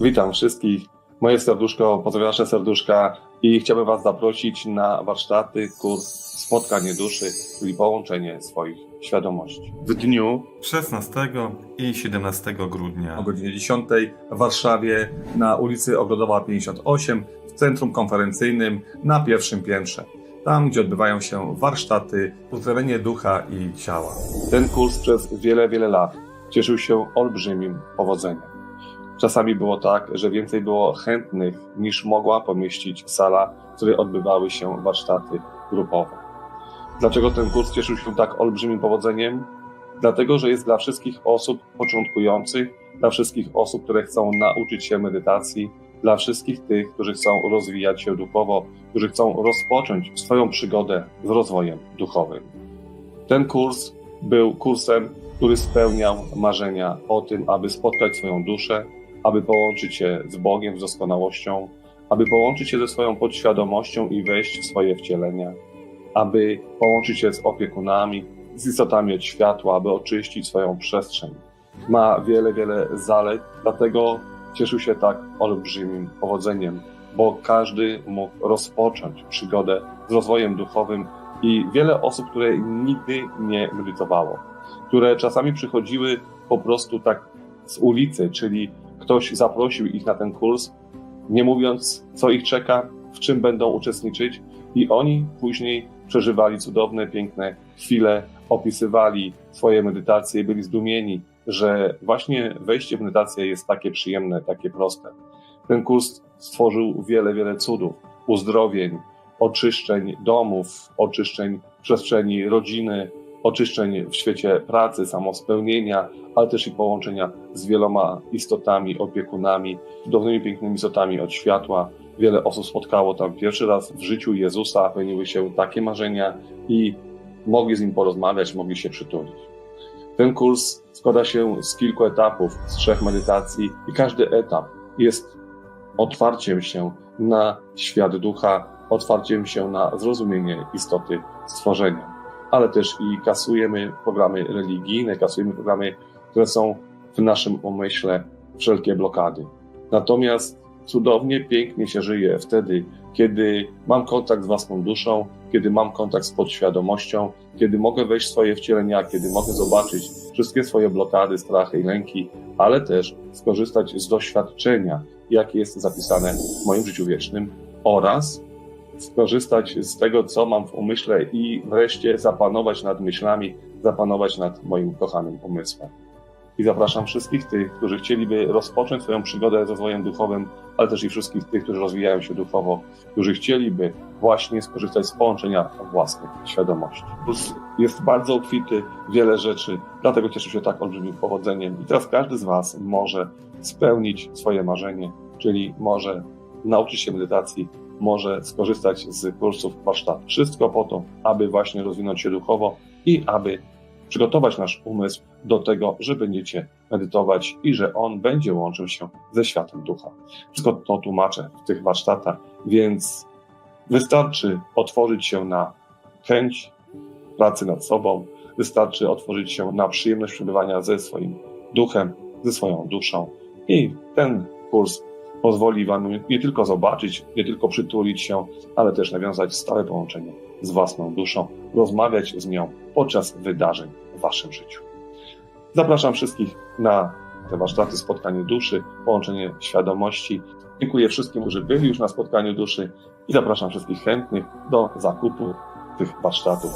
Witam wszystkich. Moje serduszko, pozdrawiam nasze serduszka i chciałbym Was zaprosić na warsztaty, kurs Spotkanie Duszy, czyli połączenie swoich świadomości. W dniu 16 i 17 grudnia. o godzinie 10 w Warszawie na ulicy Ogrodowa 58 w centrum konferencyjnym na pierwszym piętrze. Tam, gdzie odbywają się warsztaty, uzdrowienie ducha i ciała. Ten kurs przez wiele, wiele lat cieszył się olbrzymim powodzeniem. Czasami było tak, że więcej było chętnych niż mogła pomieścić sala, w której odbywały się warsztaty grupowe. Dlaczego ten kurs cieszył się tak olbrzymim powodzeniem? Dlatego, że jest dla wszystkich osób początkujących, dla wszystkich osób, które chcą nauczyć się medytacji, dla wszystkich tych, którzy chcą rozwijać się duchowo, którzy chcą rozpocząć swoją przygodę z rozwojem duchowym. Ten kurs był kursem, który spełniał marzenia o tym, aby spotkać swoją duszę, aby połączyć się z Bogiem, z doskonałością, aby połączyć się ze swoją podświadomością i wejść w swoje wcielenia, aby połączyć się z opiekunami, z istotami od światła, aby oczyścić swoją przestrzeń. Ma wiele, wiele zalet, dlatego cieszył się tak olbrzymim powodzeniem, bo każdy mógł rozpocząć przygodę z rozwojem duchowym i wiele osób, które nigdy nie medytowało, które czasami przychodziły po prostu tak z ulicy, czyli ktoś zaprosił ich na ten kurs, nie mówiąc, co ich czeka, w czym będą uczestniczyć, i oni później przeżywali cudowne, piękne chwile, opisywali swoje medytacje, byli zdumieni, że właśnie wejście w medytację jest takie przyjemne, takie proste. Ten kurs stworzył wiele, wiele cudów, uzdrowień, oczyszczeń domów, oczyszczeń przestrzeni rodziny, oczyszczeń w świecie pracy, samospełnienia, ale też i połączenia z wieloma istotami, opiekunami, cudownymi, pięknymi istotami od światła. Wiele osób spotkało tam pierwszy raz w życiu Jezusa, pełniły się takie marzenia i mogli z nim porozmawiać, mogli się przytulić. Ten kurs składa się z kilku etapów, z trzech medytacji i każdy etap jest otwarciem się na świat ducha, otwarciem się na zrozumienie istoty stworzenia. Ale też i kasujemy programy religijne, kasujemy programy, które są w naszym umyśle wszelkie blokady. Natomiast cudownie, pięknie się żyje wtedy, kiedy mam kontakt z własną duszą, kiedy mam kontakt z podświadomością, kiedy mogę wejść w swoje wcielenia, kiedy mogę zobaczyć wszystkie swoje blokady, strachy i lęki, ale też skorzystać z doświadczenia, jakie jest zapisane w moim życiu wiecznym oraz skorzystać z tego, co mam w umyśle i wreszcie zapanować nad myślami, zapanować nad moim kochanym umysłem. I zapraszam wszystkich tych, którzy chcieliby rozpocząć swoją przygodę z rozwojem duchowym, ale też i wszystkich tych, którzy rozwijają się duchowo, którzy chcieliby właśnie skorzystać z połączenia własnych świadomości. Kurs jest bardzo obfity, wiele rzeczy, dlatego cieszy się tak olbrzymim powodzeniem. I teraz każdy z Was może spełnić swoje marzenie, czyli może nauczyć się medytacji, może skorzystać z kursów warsztat. Wszystko po to, aby właśnie rozwinąć się duchowo i aby przygotować nasz umysł do tego, że będziecie medytować i że on będzie łączył się ze światem ducha. Wszystko to tłumaczę w tych warsztatach, więc wystarczy otworzyć się na chęć pracy nad sobą, wystarczy otworzyć się na przyjemność przebywania ze swoim duchem, ze swoją duszą i ten kurs pozwoli Wam nie tylko zobaczyć, nie tylko przytulić się, ale też nawiązać stałe połączenie z własną duszą, rozmawiać z nią podczas wydarzeń w Waszym życiu. Zapraszam wszystkich na te warsztaty spotkanie duszy, połączenie świadomości. Dziękuję wszystkim, którzy byli już na spotkaniu duszy i zapraszam wszystkich chętnych do zakupu tych warsztatów